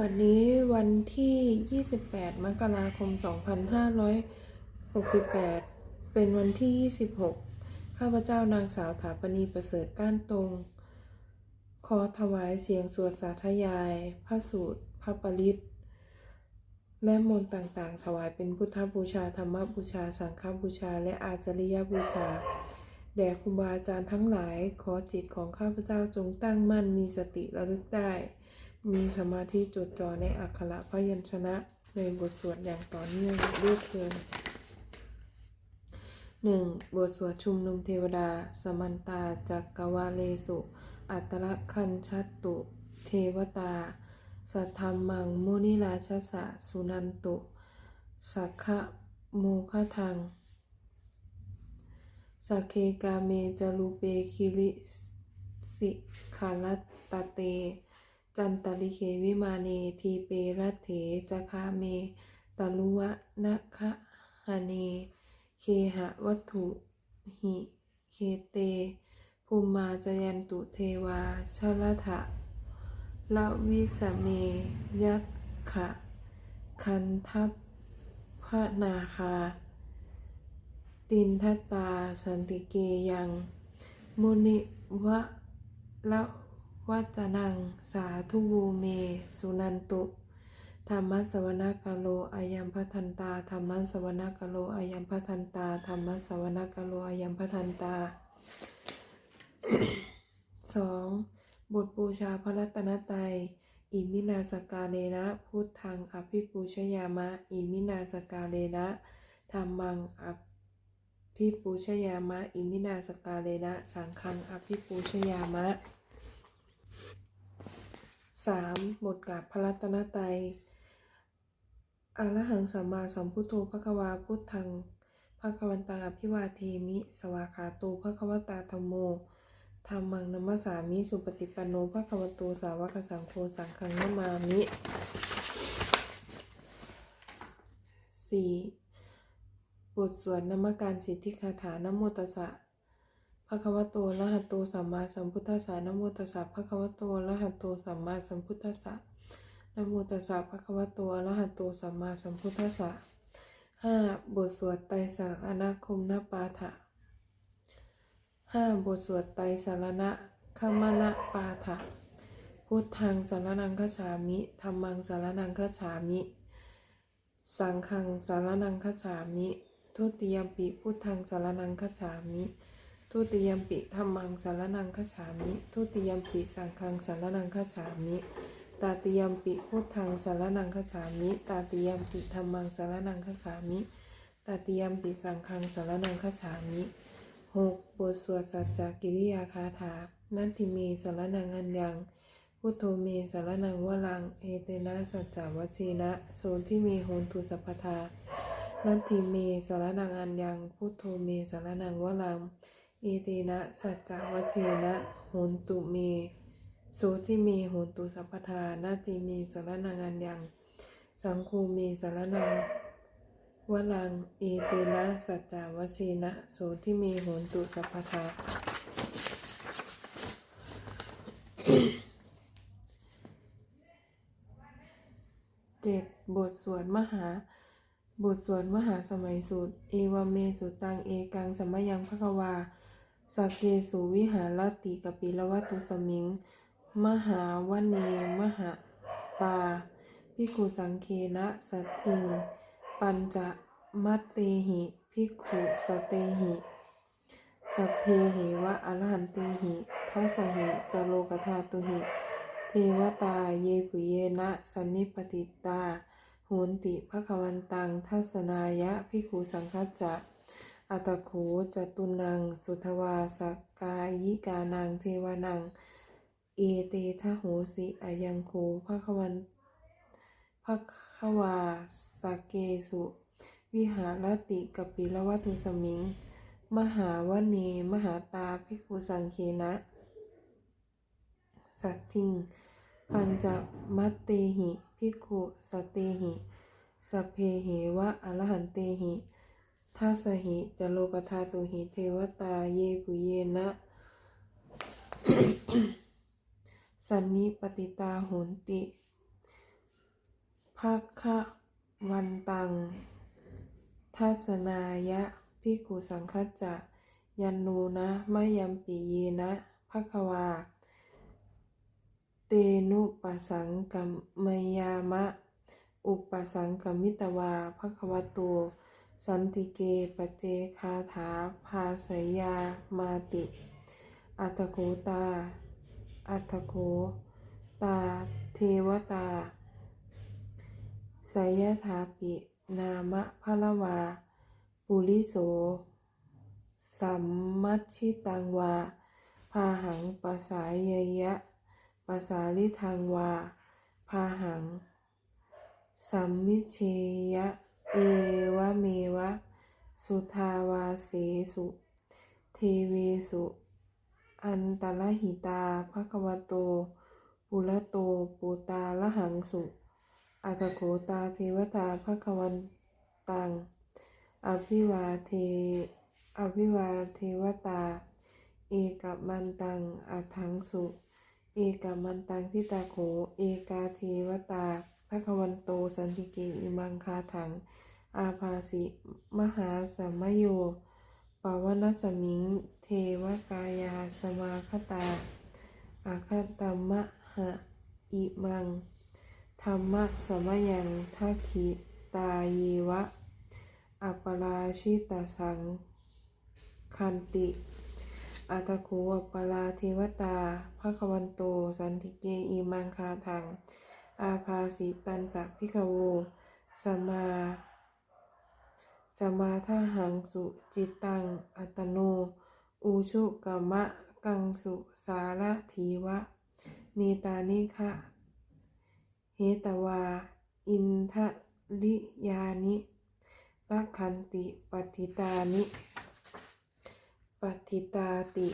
บัดนี้วันที่ 28 มกราคม 2568 เป็นวันที่ 26 ข้าพเจ้านางสาวถาปณีประเสริฐก้านตรง ขอถวายเสียงสวดสาธยาย พระสูตร พระปริตและมนต์ต่างๆ ถวายเป็นพุทธบูชา ธรรมบูชา สังฆบูชา และอาจริยบูชา แด่ครูบาอาจารย์ทั้งหลาย ขอจิตของข้าพเจ้าจงตั้งมั่นมีสติระลึกได้ มีสมาธิจดจ่อในอักขระพยัญชนะในบทสวดอย่างต่อเนื่องด้วยเทินหนึ่งบทสวดชุมนุมเทวดา สมันตาจักกวาเลสุ อัตระคันชัตตุ เทวตา สัทธรรมัง โมนิราชสะสุนันตุ สักขะโมฆะทังสักเคกาเมจารุเปคิริสิคาลตเต จันตลิเควิมาเนทีเปรัตเถจคาเมตาลุวะนะคะหเน เคหะวัตถุหิ เคเต ภูมิมาจยันตุเทวาชลทะละวิสเมยักขะ คันทัพพระนาคา ตินทตตาสันติเกยัง มุนิวะละ วัจนังสาธุวูเม สุนันตุธรรมสวนกาโลอายัมพัทันตาธรรมสวนกาโลอายัมพัทันตาธรรมสวนกาโลอายัมพัทันตาสองบทบูชาพระรัตนตรัยอิมินาสกาเลนะพุทธังอภิปูชยามะ อิมินาสกาเลนะธรรมังอภิปูชยามะ อิมินาสกาเลนะ สังฆังอภิปูชยามะ สามบทกราบพระรัตนตรัยอะรหังสัมมาสัมพุทโธภควาพุทธังภควันตังอภิวาเทมิ สวากขาโตภควตาธรรมโมธรรมังนัมสสามิสุปฏิปันโนภควโตสาวกสังโฆสังฆังนามามิสี่บทสวดนมการสิทธิคาถานโมตสสะภะคะวะโตอะระหะโตสัมมาสัมพุทธัสสะนโมตัสสะภะคะวะโตอะระหะโตสัมมาสัมพุทธัสสะนโมตัสสะภะคะวะโตอะระหะโตสัมมาสัมพุทธัสสะห้าบทสวดไตรสารณคมนปาฐะห้าบทสวดไตรสารณคมนปาฐะพุทธังสารนังคฉามิธรรมังสารนังคฉามิ สังฆังสารนังคฉามิ ทุติยมปิพุทธังสารนังคฉามิ ทุติยมปิธรรมังสารนังคัจฉามิทุติยมปิสังฆังสารนังคัจฉามิ ตาติยมปิพุทธังสารนังคฉามิ ตาติยมปิธรรมังสารนังคฉามิ ตาติยมปิสังฆังสารนังคฉามิหกบทสวดสัจจกิริยาคาถานัตถิเมสารนังอันยัง พุทโธเมสารนังวลัง เอเตนะสัจจวัชีนะโสที่เมโหนตุสัพพทานัตถิเมสารนังอันยัง พุทโธเมสารนังวลัง อเตนะสัจจวัชีนะโหนตุเมโสทิเมโหนตุสัพพทานาติเมสารนังอันยัง สังคูเมสารนังวลังอเตนะสัจจาวเชนะโสทิเมโหนตุสัพพทาเจ็ดบทสวดมหา บทสวดมหาสมัยสูตร เอวเมสุตังเอกังสมยังภควา สักเกสุวิหารติกปิลวัตุสมิง มหาวเนมหาตาพิกุสังเคนะสัตถิง ปัญจมัตเตหิพิกุสเตหิสัพเพเหวะอรหันเตหิทัสสะหิจโลกธาตุหิ เทวตาเยปุเยนะสันนิปติตาโหนติภควันตังทัศนายะพิกุสังคัจจะ อัตโขจตุนัง สุทวาสกายิกานังเทวานัง เอเตทะโหสิอายังโคภควันภควาสเกสุ วิหารติกปิลวัตุสมิง มหาวเนมหาตาภิกขุสังเคนะ สัตทิง ปัญจมัตเตหิภิกขุสตเตหิสเพเหวะอรหันเตหิ ทัสสหิจโลกธาตุหิเทวตาเยปุเยนะ สันนิปติตาโหนติภาคะวันตัง ทัศนายะพิกขุสังคัจจะยันนูนะมะยัมปีเยนะภควา เตนุปสังกัมมยามะ อุปสังกมิตวาภควโต สันติเกปเจคาถาภาสยามาติ อัตโกตา อัตโกตา เทวตาไสยถาปิ นามะพะละวา ปุริโส สัมมัชชิตังวา พาหังปสายยะปสาลิทังวา พาหัง สัมมิเชยะ เอวะเมวะ สุทาวาเสสุ เทเวสุ อันตรหิตาภควโต ปุระโตปูตาละหังสุอัตโกตาเทวตาภควันตัง อภิวาเท อภิวาเทวตา เอกับมันตังอัฏฐังสุ เอกับมันตังทิตาโข เอกาเทวตา ภควันโตสันติเกอิมังคาถัง อาภาสิมหาสัมมโยปาวนัสมิง เทวกายาสมาคตา อาคตมะหะอิมัง ธรรมะสมยังทัคิตาเยวะ อัปปราชิตสังคันติ อัตถโขอัปปราเทวตาภควันโต สันติเกอิมังคาทัง อาภาสิตันตพิกโวสมาสมาทาหังสุจิตัง อัตโนอูชุกมะ กังสุสารถีวะ นีตานิคะเหตวา อินทะลิยานิปัคันติปฏิตานิปฏิตาติ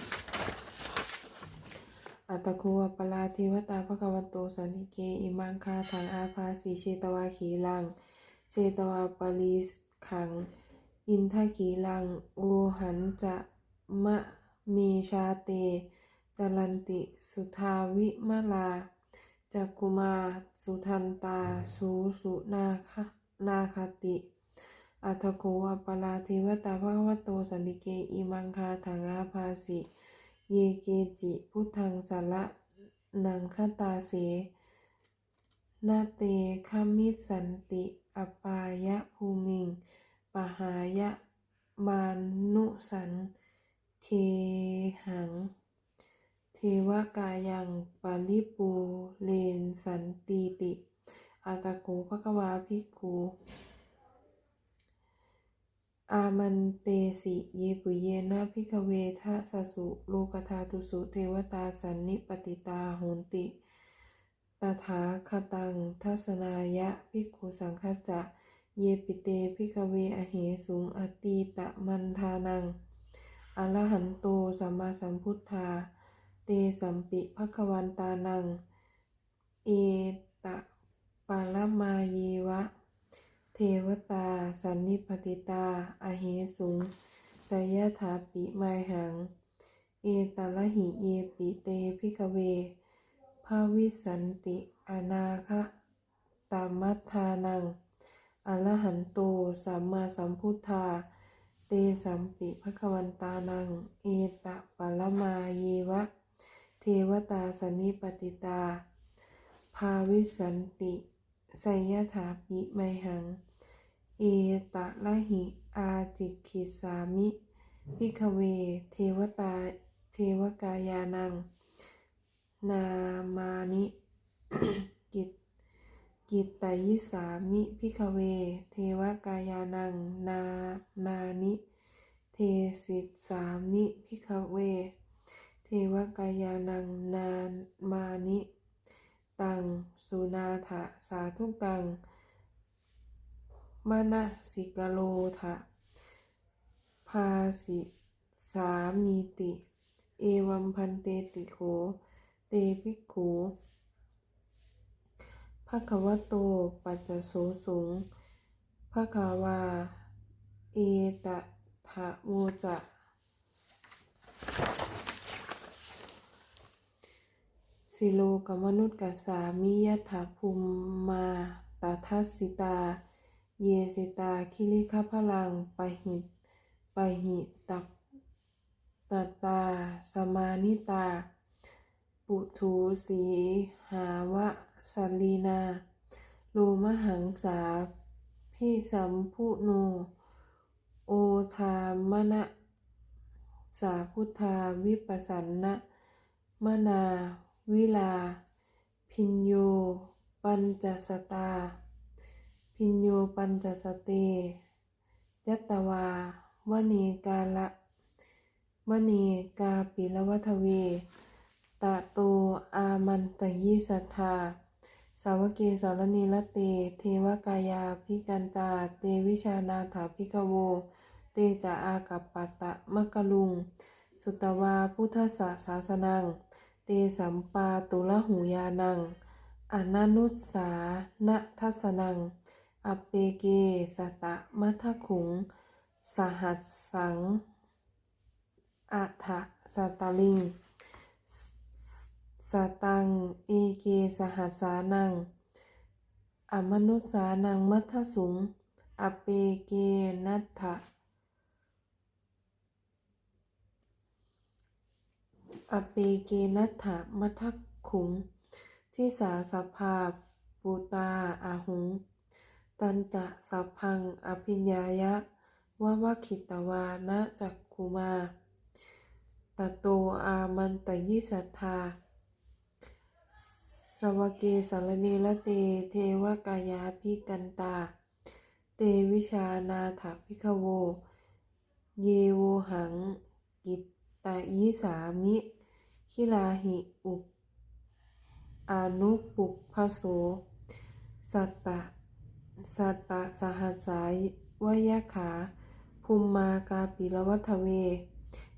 อัตตโคปลาเทวตาภควันโตสันติเก อิมังคาถังอาภาสีเชตวาขีลัง เชตวาปลีสขัง อินทขีลัง โอหันจะมะเมชาเตจรันติสุทาวิมลาจักกุมาสุทันตาสูสุนาคนาคติ อัตโคอัปปลาเทวตาภควโตสันติเก อิมังคาถังอาภาสิ เยเกจิพุทธังสาระนังคตาเสนาเตคามิสันติอปายะภูมิง ปหายะมานุสันเทหัง เทวกายังปาลิปูเลนสันติติ อาตาโกภควาภิกขุ อามันเตสิเยปุเยนะพิกเวทะสสุโลกธาตุสุเทวตาสันนิปติตาโหนติตถาคตังทัศนายะภิกุสังฆจะ เยปิเตพิกเวอเหสุงอตีตะมันทานังอรหันโตสัมมาสัมพุทธา เตสัมปิภควันตานัง เอตะปาลมาเยวะ เทวตา สันนิปติตา อเหสุงสยถาปิไมหัง เอตาลหิเยปิเตพิกเวภาวิสันติ อนาคะตามัทธานัง อรหันโต สัมมาสัมพุทธา เตสัมปิภควันตานัง เอตะปะละมาเยวะ เทวตาสนนิปติตา ภาวิสันติ ไสยถาปิไมหัง เอตะละหิอาจิกิสามิพิกเว เทวตา เทวกายานัง นามานิกิตกิตตยิสามิพิกเว เทวกายานัง นามานิ เทสิสามิพิกเว เทวกายานัง นามานิ ตัง สุนาถะสาธุตังมานะสิกโลทะภาสิสามีติ เอวัมพันเตติโข เตภิกขุภะคะวะโต ปัจจโสสุงภะคะวา เอตถะโวจะ สิโลกมนุษย์กัสามิยถาภูมิมาตถทัสสิตา เยสิตา คิริคพลังปหิตปหิตักตตา สมานิตา ปุถูสีหาวะสลีนา โลมหังสาพิสัมพุโน โอทามนะสาพุทธาวิปัสสันนะมนา วิลา พิญโย ปัญจสตา พิญโยปัญจสเตยัตวาวเนกาละมเนกาปิลวัทเว ตะโตอามันตยิสัทธา สาวเกสารณีละเต เทวกายาพิกันตา เตวิชานาถาพิกโว เตจะอากัปปะตะมะกะลุง สุตวาพุทธสสาสนัง เตสัมปาตุละหูยานังอนานุสานะทัสนัง อเปเกสตะมัทขุง สหัสสังอัฏฐสตลิง สตังเอเกสหัสสานัง อมนุสสานังมัทธสุง อเปเกนัตถ อเปเกนัตถะมัทธขุง ที่สาสภาปูตาอาหุง ตันจะสัพพังอภิญญายะวะวะขิตวานะจักคุมา ตะโตอามันตยิสัทธา สวเกสารเนละเตเทวกายาพิกันตา เตวิชานาถพิกโว เยโวหังกิตตายิสามิ คิลาหิอุปอนุปุพโส สัตตะ สัตตะสหัสสาวยขา ภูมมากาปิลวัทเว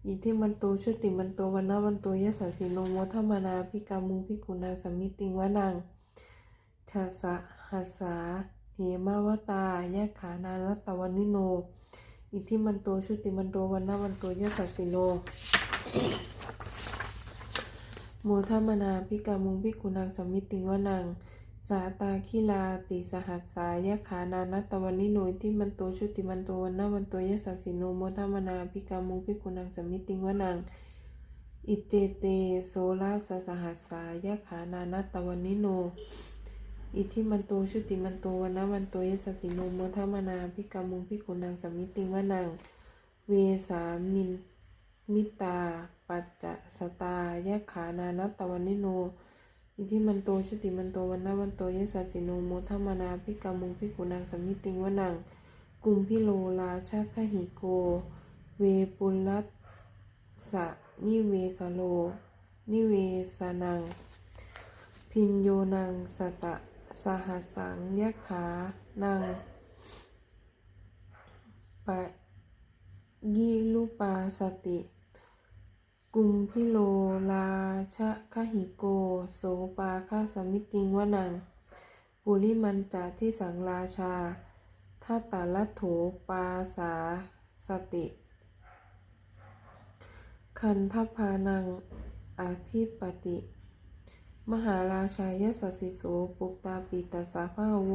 อิทิมันโตชุติมันโตวันนาวันโตยะสสสิโนโมทมมานาพิกามุงพิกุณาสมมิติงวนังชาสะหัสสาเหมาวตายะขานาลตวันนิโน อิทิมันโตชุติมันโตวันนาวันโตยะสสสิโน โมทัมมนาพิกามุงพิกุณาสมิติวนัง สาตาคิลาติสหัสสายะขานานัตวันนิโนอิทิมันโตชุติมันโตวันนาวันโตยสสสิโนโมทัมมนาพิกามุงพิกุณังสมิติวนัง อิเจเตโสลาสสหัสสายะขานานัตวันนิโน อิทิมันโตชุติมันโตวันนาวันโตยสสสิโนโมทัมมนาพิกามุงพิกุณังสมิติวนัง เวสามิน มิตา ปัจจสตายะขานานัตตวันนิโน อิทิมันโตชุติมันโตวันนาวันโตยสัจิโนโมทัมมานาพิกามุงพิกุนังสมมิติงวนัง กุมพิโลลาชาคหิโก เวปุลัสสะนิเวสโล นิเวสนัง พินโยนังสตะสหัสสังยะขานังปะ ยิลุปาสติ กุมพิโลลาชะคหิโก โสปาคาสมิติงวนัง ปุริมันจาที่สังราชาทัตตาลโถปาสาสติ คันทพานังอาทิปติ มหาราชายสัสสิโสปุปตาปิตาสาภาโว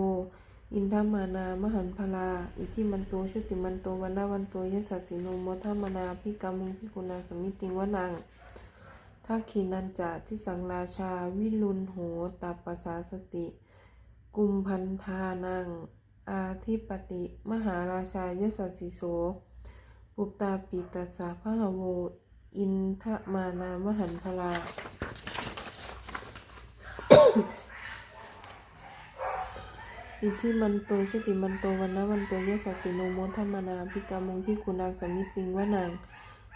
อินทมานามหันพลา อิทิมันโตชุติมันโตวันนาวันโตยสัสสิโนโมทมมนาพิกามุงพิกุณาสมิติงวนังทักขินันจาที่สังราชาวิลุนโหตัปปสาสติ กุมพันธานัง อาทิปติ มหาราชายสัสสิโสปุปตาปิตัสสะพะหโว อินทมานามหันพลา อิทธิมันโตชุติมันโตวันนะวันโตยสัสสิโนโมทัมมนาพิกามุงพิกุณังสมิติงวนัง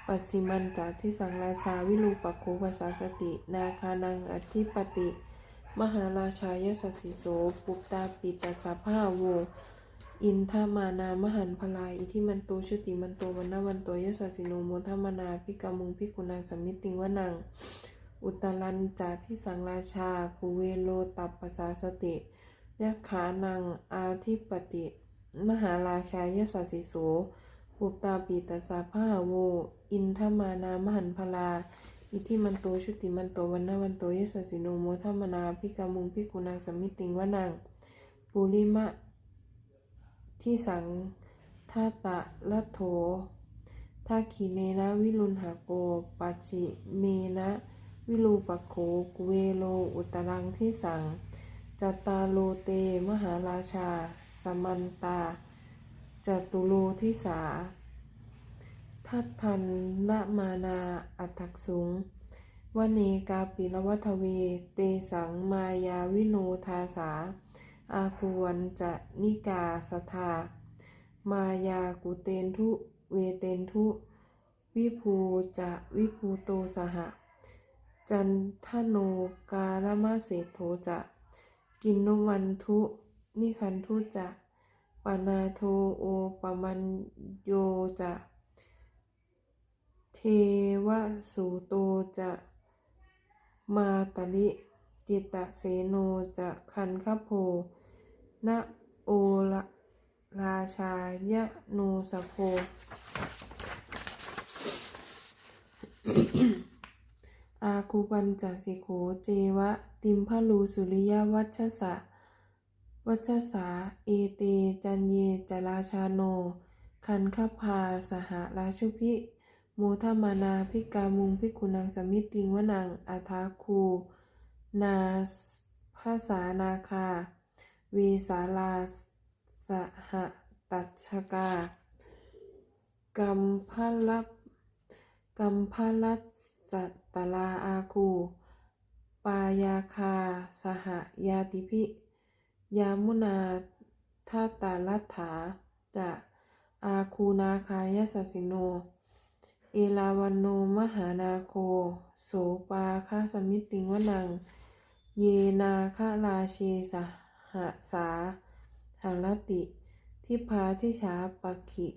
ปัจฉิมันจาที่สังราชาวิรูปโคภาษาสติ นาคานังอธิปติ มหาราชายสัสสิโสปุปตาปิตาสาภาโว อินทมานามหันพลายอิทิมันโตชุติมันโตวันนะวันโตยสัสสิโนโมทัมมนาพิกามุงพิกุณังสมิติงวนังอุตตรันจาที่สังราชากุเวโลตัปปสาสติ ยะขานังอาทิปติ มหาราชายสัสสิโสปุปตาปีตสาภาโว อินทมานามหันพลา อิทิมันโตชุติมันโตวันนาวันโตยสัสสิโนโมทัมมนาพิกามุงพิกุณังสมิติงวนังปุริมะ ที่สังทาตะละโถทักขิเนนะวิรุณหาโกปัจิเมนะ วิรูปโขกุเวโลอุตรังที่สัง จตาโลเตมหาราชา สมันตาจตุโลทิสาทัตทันละมานาอัตถักสุงวเนกาปิรวัทเว เตสังมายาวิโนทาสา อาคูวันจะนิกาสทา มายากุเตนทุ เวเตนทุ วิภูจะวิภูโตสหะ จันทโนกาลมาเศโทจะ กินนุวันทุนิคันทุจะปนาโทโอปมันโยจะ เทวสุโตจะมาตลิจิตตเสโนจะคันคโพนะโอละราชายะโนสโพอาคูปัญจสิโขเจวะ ติมพลูสุริยวัชสะวัชสา เอเต จันเยจราชาโน คันคพาสหราชุพิโมทมานาพิกามุงพิกุนังสมิติงวนังอาทาคู นาภาษานาคา เวสาลาสหตัชกา กัมพลับกัมพลัสสตตลาอาคู ปายาคา สหยาติพิยามุนาทาตาลัฐาจะอาคูนาคายสสิโน เอลาวันโนมหานาโค โสปาคาสมิติงวนัง เยนาคาราเชสหสาหารติทิพาทิชาปคิ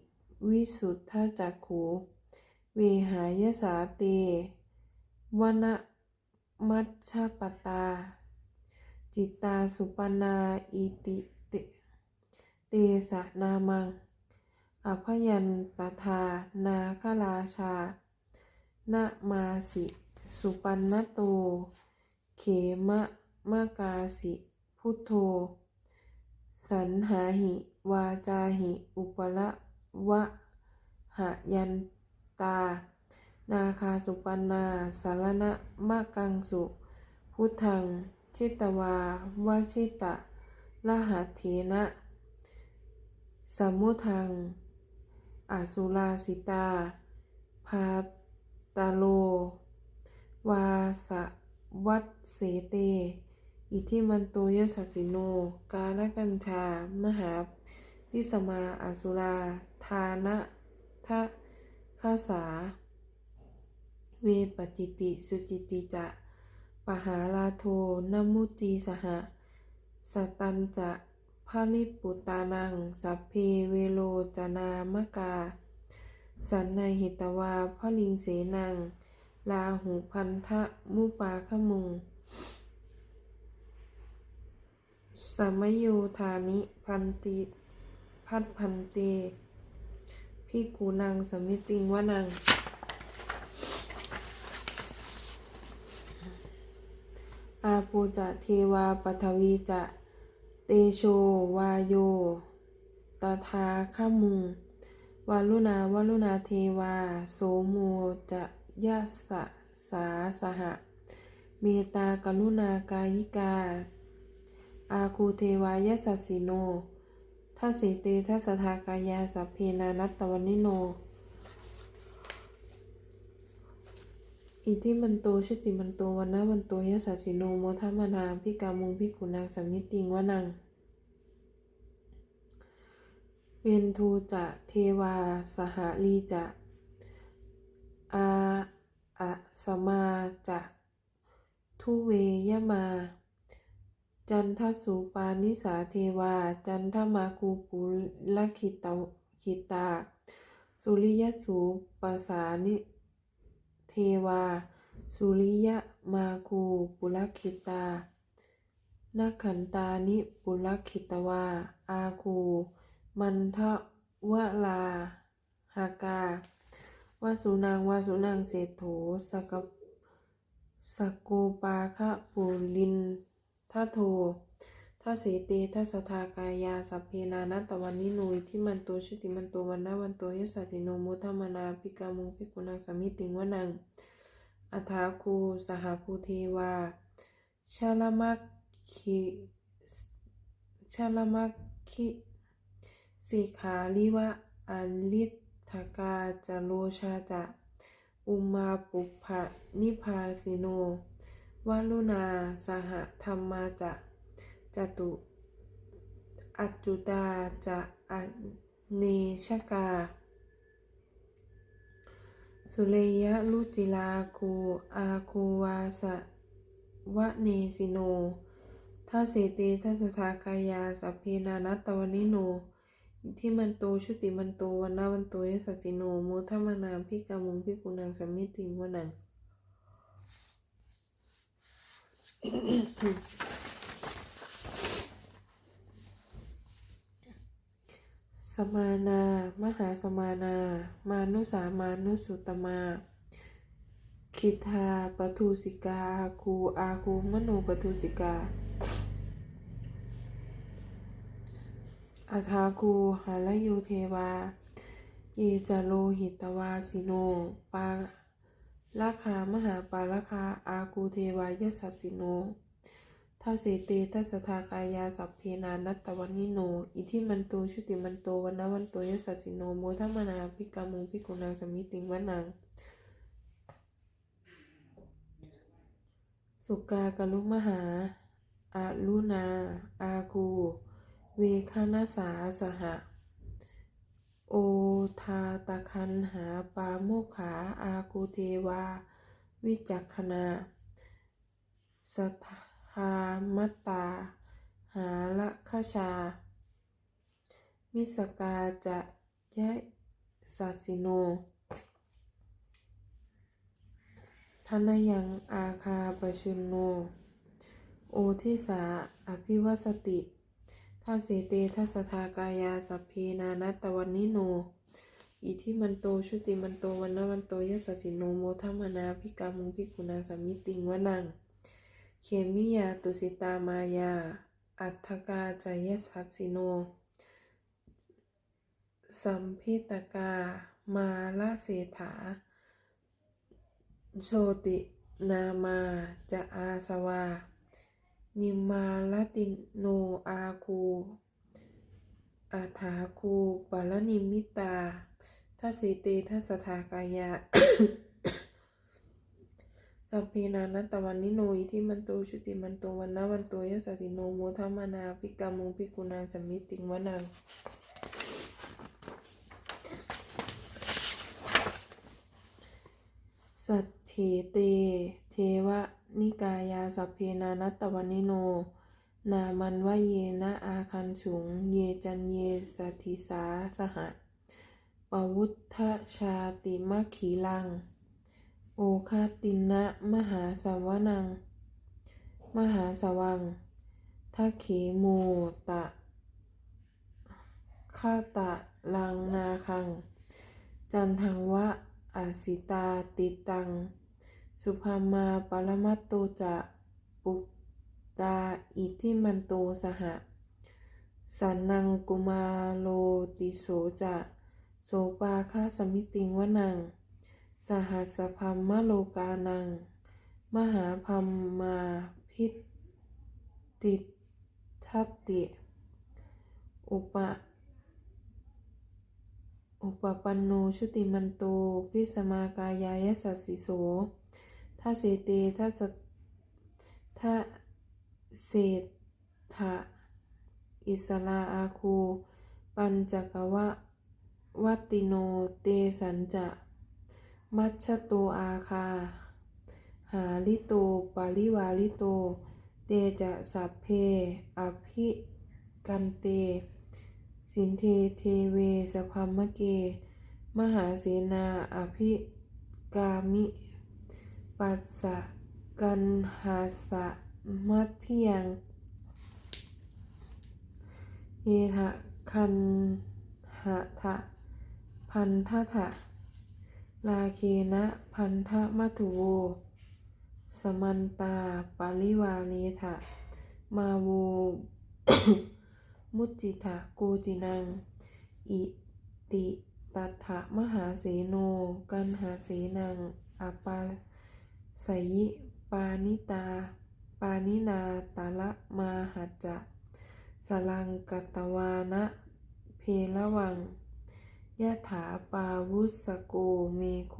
วิสุทธาจักขูเวหายสาเตวนะ มัชฌปตา จิตตาสุปนาอิติเตสะนามัง อภยันตทา นาคราชานะมาสิ สุปันนโต เขมะมะกาสิ พุทโธ สันหาหิ วาจาหิ อุปละวะหะยันตา นาคาสุปันนาสารณะมะกังสุ พุทธัง ชิตวาวาชิตะรหัตเถนะสมุทังอสุราสิตา พาตาโล วาสวัตเสเต อิทิมันโตยสัจจิโน กาลกัญชา มหาพิสมาอสุรา ทานะทะคาสา เวปจิติสุจิติจะปหาลาโทนมุจีสหะสตันจะพาลิปุตานัง สัพเพเวโลจนามกา สันในหิตวาพลิงเสนัง ลาหูพันธะมุปาขมุง สมโยธานิพันติพัดพันเตพิกูนังสมิติงวนัง อาปูจะเทวาปทวีจะเตโชวาโยตถาขมุงวาลุนาวาลุนาเทวา โสโมจะยะสะสาสหะ เมตากรุณากายิกา อาคูเทวายสัสสิโนทัสสิเตทัสสทากายาสัพเพนานัตตวันิโน อิทิมันโตชุติมันโตวันนะวันโตยะสัสสิโนโมทัมานาพิกามุงพิกุนางสมมิติงวนังเวนทูจะเทวาสหลีจะอาอะสมาจะทุเวยมา จันทสุปานิสาเทวา จันทมาคูปุลคิตาคิตา สุริยสูปสานิ ทวา สุริยมาคูปุลคิตานักขันตานิปุลคิตวา อาคู มันทะวะลาหากาวาสุนางวาสุนางเศรษโถสกสกโกปาคะปุลินทะโท ททัสเสเตทัสสทากายาสัพเพนานัตตวันนิโนอิทิมันโตชุติมันโตวันนาวันโตยสสติโนมุทธมนาภิกามุงภิกุนังสมิติงวนังอัฏฐาคูสหภูเทวาชาลมัคคิชาลมัคคิสิขาลิวะอัลิทธกาจโลชาจะ อุมาปุพพนิพาสิโน วาลุนา สหธรรมาจะ จตุอัจจุตาจะอเนชกา สุเรยะลุจิลาคูอาคูวาสะวะเนสิโนทัสเสเตทัสทากายาสัพเพนานัตตวนิโนอิทิมันโตชุติมันโตวันนาวันโตยสัสสิโนโมทัมนาพิกามุงพิกุนังสัมมิติงวนัง สมานา มหาสมานา มานุสามานุสุตมา คิทาปทุสิกาอาคูอาคูมโนปทุสิกาอาทาคูหาลโยเทวา เยจโลหิตวาสิโน ปาราคามหาปาราคาอาคูเทวายสัสสิโน ทัสเสเตทัสทากายาสัพเพนานัตตวันนิโน อิทิมันโตชุติมันโตวันนวันโตยสัสสิโนโมทัมนาภิกามุงภิกขุนังสมิติงวนังสุกากลุมหาอาลุนา อาคูเวคานาสาสหะ โอทาตะคันหาปาโมขา อาคูเทวา วิจักขณาสท ธามตตา หาละคชา มิสกาจะยะสัสสิโนทนยังอาคาปชุนโน โอทิสาอภิวสติทัสเสเตทัสสทากายาสัพเพนานัตวันนิโน อิทิมันโตชุติมันโตวันนวันโตยสสจิโนโมทัมมนาภิกามุงภิกขุนาสมมิติงวนัง เคมิยาตุสิตามายา อัฏฐกาจายสัสสิโน สัมพิตกา มาลเสถา โชตินามาจะอาสวา นิมาลติโนอาคูอาถาคูปาลนิมิตาทัสิเตทัสสทากายา สัพเพนานัตตวันนิโนอิทิมันโตชุติมันโตวันนาวันโตยสสติโนโมทัมมานาภิกามุงภิกขุนาสมิติงวนังสัทเถเต เทวนิกายาสัพเพนานัตตวันนิโน นามันวเยนะอาคันฉุง เยจันเยสถิสาสหะปวุทธชาติมะขีลัง โอคาตินะมหาสวนัง มหาสวังทัเขโมตะคาตะลังนาคัง จันทังวะอาสิตาติตัง สุภามาปรมัตโตจะปุตตาอิทิมันโตสหะ สันนังกุมาโลติโสจะโสปาคาสมิติงวนัง สหัสพัมมโลกานัง มหาพัมมาพิติทัตติ อุปะอุปปันโนชุติมันโตพิสมากายายสัสสิโสทัเสเตทัสทะเศรษฐะอิสลาอาคู ปัญจกวะวัตติโนเตสัญจะ มัชชโตอาคา หาลิโตปาริวาลิโต เตจะสัพเพอภิกันเต สินเทเทเวสพัมมะเก มหาเสนาอภิกามิ ปัสสะกันหาสะมัทเทียง เอทะคันหะทะพันทะทะ ลาเคนะพันธมัทุโว สมันตาปาริวาเลทะมาโวมุจจิทะโกจินัง อิติตัฏฐะมหาเสโน กันหาเสนังอปาสยิปานิตา ปานินาตาละมาหัจจะ สลังกัตตวานะ เพละวัง ยะถาปาวุสโกเมโค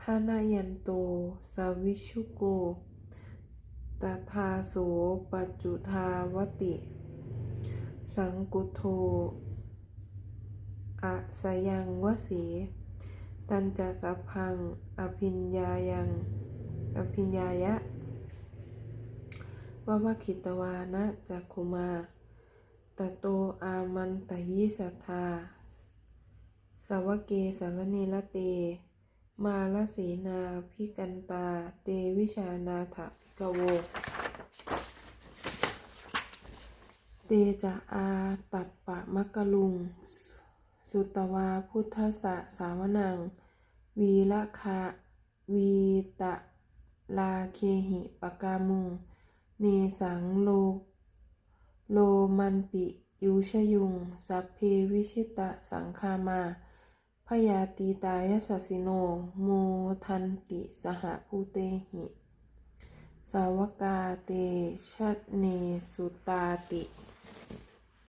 ทานายันโต สวิชุโกตถาโสปัจจุทาวติ สังกุโทอะสยังวสีตันจะสัพพัง อภิญญายัง อภิญญายะวะวะคิตวานะจักคุมา ตโตอามันตยิสัทธา สาวเกสารเนละเต มาลสีนาพิกันตา เตวิชานาถพิกโว เตจะอาตัปปะมะกะลุง สุตวาพุทธสะสาวนังวีละคาวีตะลาเคหิปกามุง เนสังโล โลมันปิยุชยุง สัพเพวิชิตะสังคามา พยาตีตายสัสสิโน โมทันติสหภูเตหิ สาวกาเตชัตเนสุตาติ